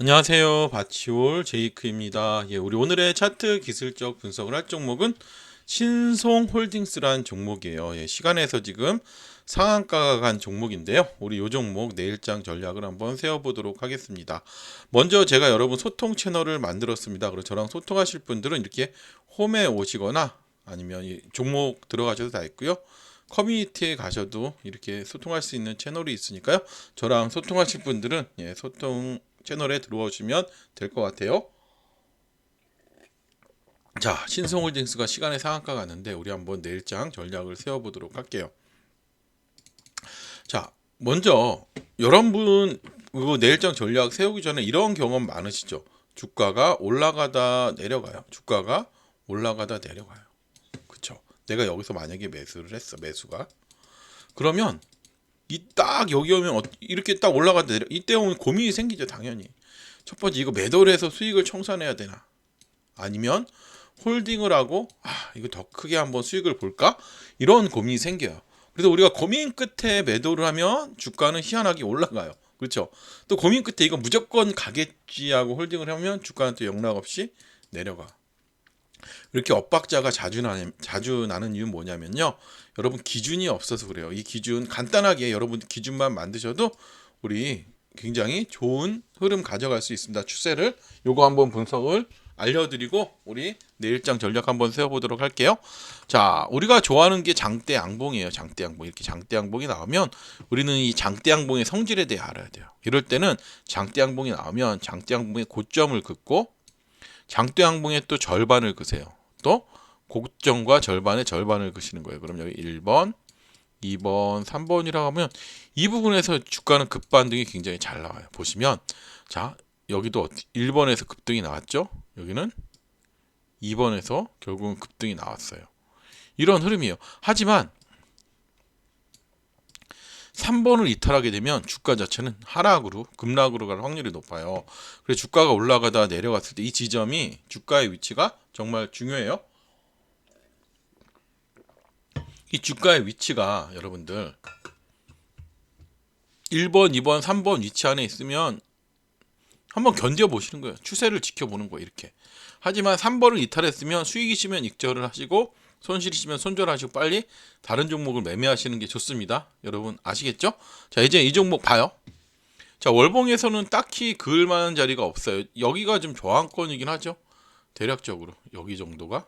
안녕하세요. 바치올 제이크입니다. 예, 우리 오늘의 차트 기술적 분석을 할 종목은 신송홀딩스란 종목이에요. 예, 시간에서 지금 상한가가 간 종목인데요. 우리 요 종목 내일장 전략을 한번 세워보도록 하겠습니다. 먼저 제가 여러분 소통 채널을 만들었습니다. 그리고 저랑 소통하실 분들은 이렇게 홈에 오시거나 아니면 이 종목 들어가셔도 다 있고요. 커뮤니티에 가셔도 이렇게 소통할 수 있는 채널이 있으니까요. 저랑 소통하실 분들은 예, 소통 채널에 들어오시면 될 것 같아요. 자, 신성홀딩스가 시간의 상한가 갔는데 우리 한번 내일장 전략을 세워보도록 할게요. 자, 먼저 여러분 그 내일장 전략 세우기 전에 이런 경험 많으시죠? 주가가 올라가다 내려가요. 주가가 올라가다 내려가요. 그쵸? 내가 여기서 만약에 매수를 했어, 매수가. 그러면 이 딱 여기 오면 어- 이렇게 딱 올라가다 내려 이때 오면 고민이 생기죠, 당연히. 첫 번째 이거 매도를 해서 수익을 청산해야 되나? 아니면 홀딩을 하고 아, 이거 더 크게 한번 수익을 볼까? 이런 고민이 생겨요. 그래서 우리가 고민 끝에 매도를 하면 주가는 희한하게 올라가요. 그렇죠? 또 고민 끝에 이거 무조건 가겠지 하고 홀딩을 하면 주가는 또 영락 없이 내려가. 이렇게 엇박자가 자주 나는 자주 나는 이유는 뭐냐면요. 여러분 기준이 없어서 그래요. 이 기준 간단하게 여러분 기준만 만드셔도 우리 굉장히 좋은 흐름 가져갈 수 있습니다. 추세를 요거 한번 분석을 알려드리고 우리 내일장 전략 한번 세워보도록 할게요. 자, 우리가 좋아하는 게 장대 양봉이에요. 장대 양봉 이렇게 장대 양봉이 나오면 우리는 이 장대 양봉의 성질에 대해 알아야 돼요. 이럴 때는 장대 양봉이 나오면 장대 양봉의 고점을 긋고 장대 양봉의 또 절반을 그세요. 또 고점과 절반의 절반을 그시는 거예요. 그럼 여기 1번, 2번, 3번이라고 하면 이 부분에서 주가는 급반등이 굉장히 잘 나와요. 보시면 자 여기도 1번에서 급등이 나왔죠. 여기는 2번에서 결국은 급등이 나왔어요. 이런 흐름이에요. 하지만 3번을 이탈하게 되면 주가 자체는 하락으로 급락으로 갈 확률이 높아요. 그래서 주가가 올라가다 내려갔을 때 이 지점이 주가의 위치가 정말 중요해요. 이 주가의 위치가 여러분들 1번, 2번, 3번 위치 안에 있으면 한번 견뎌 보시는 거예요. 추세를 지켜보는 거예요. 이렇게. 하지만 3번을 이탈했으면 수익이시면 익절을 하시고 손실이시면 손절하시고 빨리 다른 종목을 매매하시는 게 좋습니다. 여러분 아시겠죠? 자 이제 이 종목 봐요. 자 월봉에서는 딱히 그을 만한 자리가 없어요. 여기가 좀 저항권이긴 하죠. 대략적으로 여기 정도가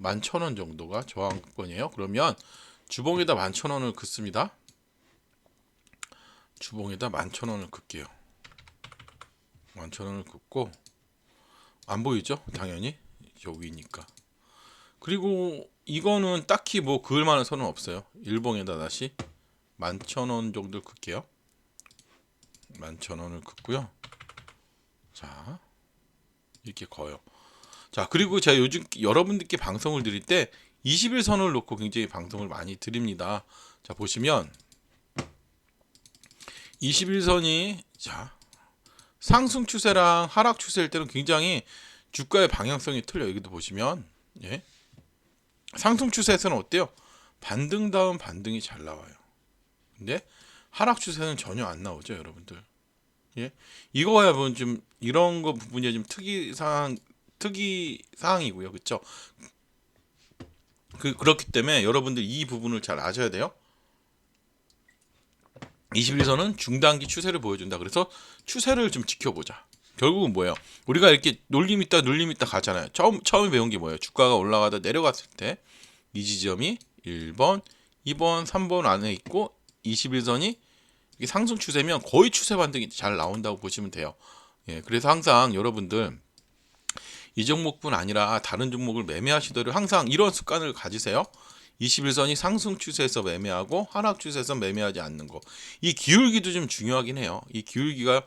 11,000원 정도가 저항권이에요. 그러면 주봉에다 11,000원을 긋습니다. 주봉에다 11,000원을 긋게요. 11,000원을 긋고 안 보이죠? 당연히 여기니까. 그리고 이거는 딱히 뭐 그을 만한 선은 없어요. 일봉에다 다시 11,000원 정도 긋게요. 11,000원을 긋고요. 자, 이렇게 거요. 자, 그리고 제가 요즘 여러분들께 방송을 드릴 때 21선을 놓고 굉장히 방송을 많이 드립니다. 자, 보시면 21선이 자, 상승 추세랑 하락 추세일 때는 굉장히 주가의 방향성이 틀려. 여기도 보시면 예. 상승 추세에서는 어때요? 반등 다음 반등이 잘 나와요. 근데 하락 추세는 전혀 안 나오죠, 여러분들. 예. 이거야 뭐 좀 이런 거 부분이 좀 특이 사항 특이 사항이고요. 그렇죠? 그 그렇기 때문에 여러분들 이 부분을 잘 아셔야 돼요. 21선은 중단기 추세를 보여준다. 그래서 추세를 좀 지켜보자. 결국은 뭐예요? 우리가 이렇게 놀림 있다 눌림 있다 가잖아요. 처음 처음에 배운 게 뭐예요? 주가가 올라가다 내려갔을 때 이 지점이 1번, 2번, 3번 안에 있고 21선이 이게 상승 추세면 거의 추세 반등이 잘 나온다고 보시면 돼요. 예, 그래서 항상 여러분들 이 종목뿐 아니라 다른 종목을 매매하시더라도 항상 이런 습관을 가지세요. 21선이 상승 추세에서 매매하고 하락 추세에서 매매하지 않는 거. 이 기울기도 좀 중요하긴 해요. 이 기울기가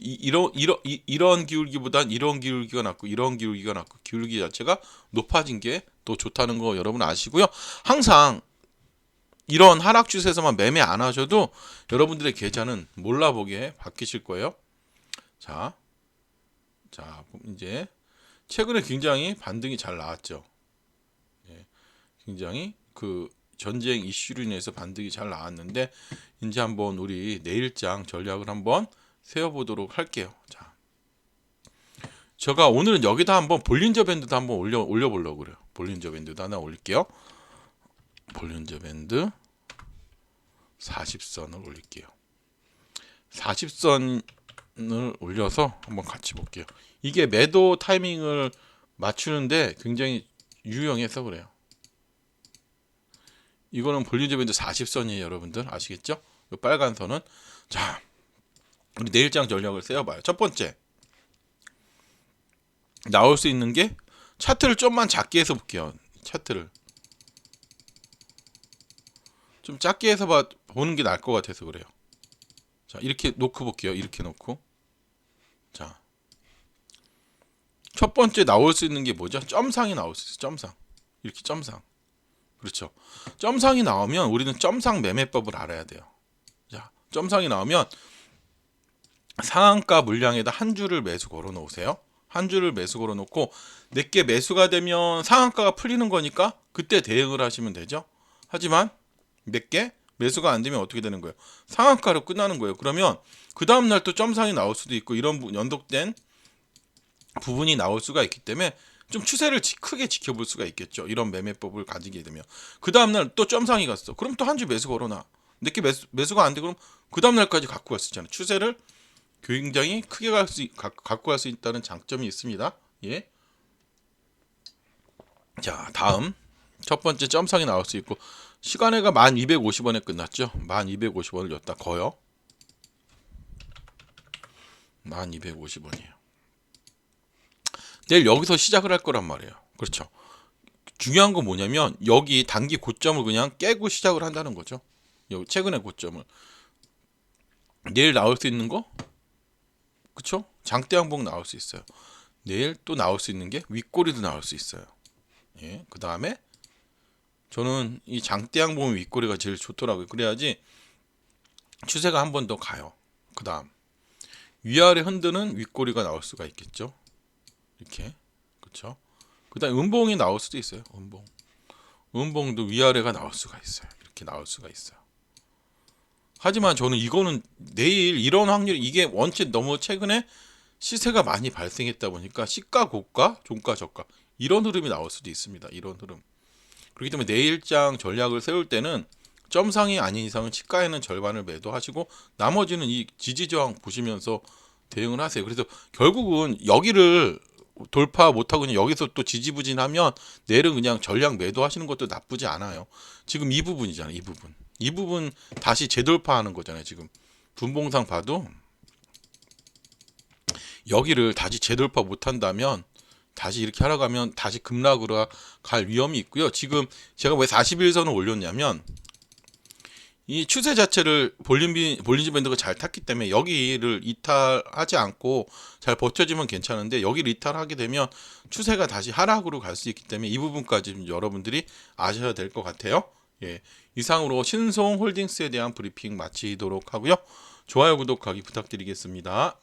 이, 이런 이런 이, 이런 기울기보단 이런 기울기가 낫고 이런 기울기가 낫고 기울기 자체가 높아진 게또 좋다는 거 여러분 아시고요. 항상 이런 하락 추세에서만 매매 안 하셔도 여러분들의 계좌는 몰라보게 바뀌실 거예요. 자, 자 이제 최근에 굉장히 반등이 잘 나왔죠. 예, 굉장히 그 전쟁 이슈로 인해서 반등이 잘 나왔는데 이제 한번 우리 내일장 전략을 한번 세워보도록 할게요. 자, 제가 오늘은 여기다 한번 볼린저 밴드도 한번 올려 올려 보려고 그래요. 볼린저 밴드도 하나 올릴게요. 볼린저 밴드 40선을 올릴게요. 40선을 올려서 한번 같이 볼게요. 이게 매도 타이밍을 맞추는데 굉장히 유용해서 그래요. 이거는 볼린저 밴드 40선이에요, 여러분들 아시겠죠? 이 빨간 선은 자 우리 내일장 전략을 세워봐요. 첫 번째 나올 수 있는 게 차트를 좀만 작게 해서 볼게요. 차트를 좀 작게 해서 봐, 보는 게 나을 것 같아서 그래요. 자 이렇게 놓고 볼게요. 이렇게 놓고 자. 첫 번째 나올 수 있는 게 뭐죠? 점상이 나올 수 있어요. 점상. 이렇게 점상. 그렇죠. 점상이 나오면 우리는 점상 매매법을 알아야 돼요. 자, 점상이 나오면 상한가 물량에다 한 줄을 매수 걸어 놓으세요. 한 줄을 매수 걸어 놓고 내게 매수가 되면 상한가가 풀리는 거니까 그때 대응을 하시면 되죠. 하지만 내게 매수가 안 되면 어떻게 되는 거예요? 상한가로 끝나는 거예요. 그러면 그 다음 날 또 점상이 나올 수도 있고 이런 부- 연독된 부분이 나올 수가 있기 때문에 좀 추세를 지- 크게 지켜볼 수가 있겠죠. 이런 매매법을 가지게 되면 그 다음 날 또 점상이 갔어. 그럼 또한줄 매수 걸어놔. 내게 매수, 매수가 안 돼. 그럼 그 다음 날까지 갖고 있잖아요. 추세를 굉장히 크게 갈 수, 갖고 갈 수 있다는 장점이 있습니다. 예. 자, 다음 첫 번째 점상이 나올 수 있고 시간에가 1250원에 끝났죠. 1250원을 였다 거요. 1250원이에요. 내일 여기서 시작을 할 거란 말이에요. 그렇죠. 중요한 건 뭐냐면 여기 단기 고점을 그냥 깨고 시작을 한다는 거죠. 여기 최근의 고점을 내일 나올 수 있는 거 그쵸? 장대 항복 나올 수 있어요. 내일 또 나올 수 있는 게 윗꼬리도 나올 수 있어요. 예. 그 다음에 저는 이 장대 항복 윗꼬리가 제일 좋더라고요. 그래야지 추세가 한 번 더 가요. 그 다음 위아래 흔드는 윗꼬리가 나올 수가 있겠죠. 이렇게 그렇죠. 그다음 음봉이 나올 수도 있어요. 음봉. 음봉도 위아래가 나올 수가 있어요. 이렇게 나올 수가 있어요. 하지만 저는 이거는 내일 이런 확률 이게 원체 너무 최근에 시세가 많이 발생했다 보니까 시가 고가, 종가 저가 이런 흐름이 나올 수도 있습니다. 이런 흐름. 그렇기 때문에 내일장 전략을 세울 때는 점상이 아닌 이상은 시가에는 절반을 매도하시고 나머지는 이 지지 저항 보시면서 대응을 하세요. 그래서 결국은 여기를 돌파 못하고 그냥 여기서 또 지지부진하면 내일은 그냥 전량 매도하시는 것도 나쁘지 않아요. 지금 이 부분이잖아요. 이 부분. 이 부분 다시 재돌파하는 거잖아요. 지금 분봉상 봐도 여기를 다시 재돌파 못한다면 다시 이렇게 하러 가면 다시 급락으로 갈 위험이 있고요. 지금 제가 왜 41선을 올렸냐면 이 추세 자체를 볼린비 볼린지 밴드가 잘 탔기 때문에 여기를 이탈하지 않고 잘 버텨주면 괜찮은데 여기를 이탈하게 되면 추세가 다시 하락으로 갈 수 있기 때문에 이 부분까지 좀 여러분들이 아셔야 될 것 같아요. 예. 이상으로 신송 홀딩스에 대한 브리핑 마치도록 하고요. 좋아요, 구독하기 부탁드리겠습니다.